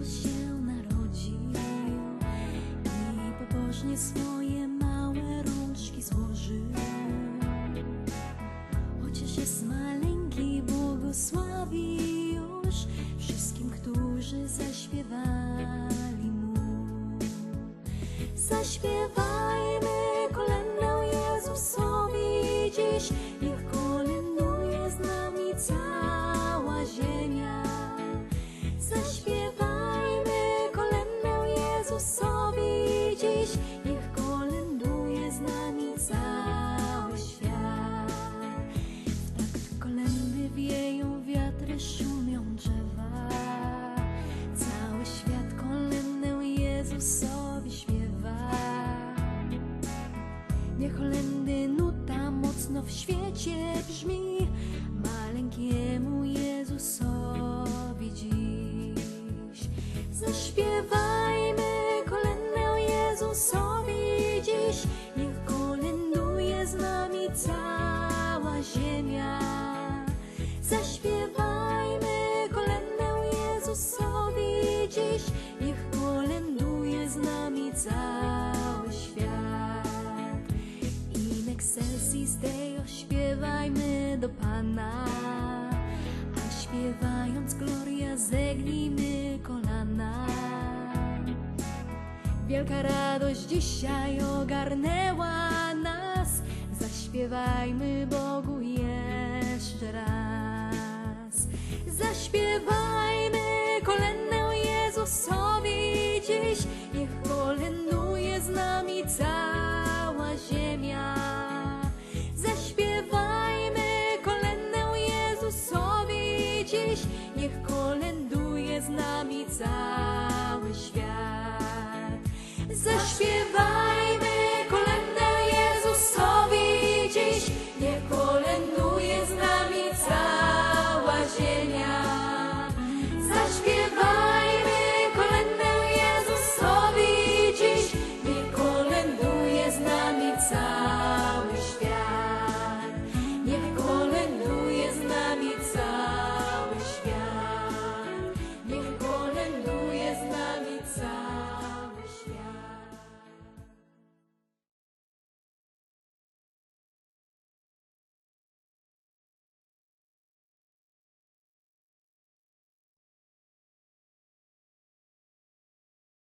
Jezus się narodził i pobożnie swoje małe rączki złożył. Chociaż jest maleńki, błogosławi już wszystkim, którzy zaśpiewali mu. Zaśpiewajmy kolędę Jezusowi dziś, niech kolęduje z nami cała ziemia. Zaśpiewajmy Jezusowi dziś, niech kolęduje z nami cały świat. W takt kolędy wieją wiatry, szumią drzewa. Cały świat kolędę Jezusowi śpiewa. Niech kolędy nuta mocno w świecie brzmi, cały świat. In excelsis Deo śpiewajmy do Pana, a śpiewając Gloria zegnijmy kolana. Wielka radość dzisiaj ogarnęła nas, zaśpiewajmy Bogu jeszcze raz. Zaśpiewajmy kolędę Jezusowi dziś, niech z nami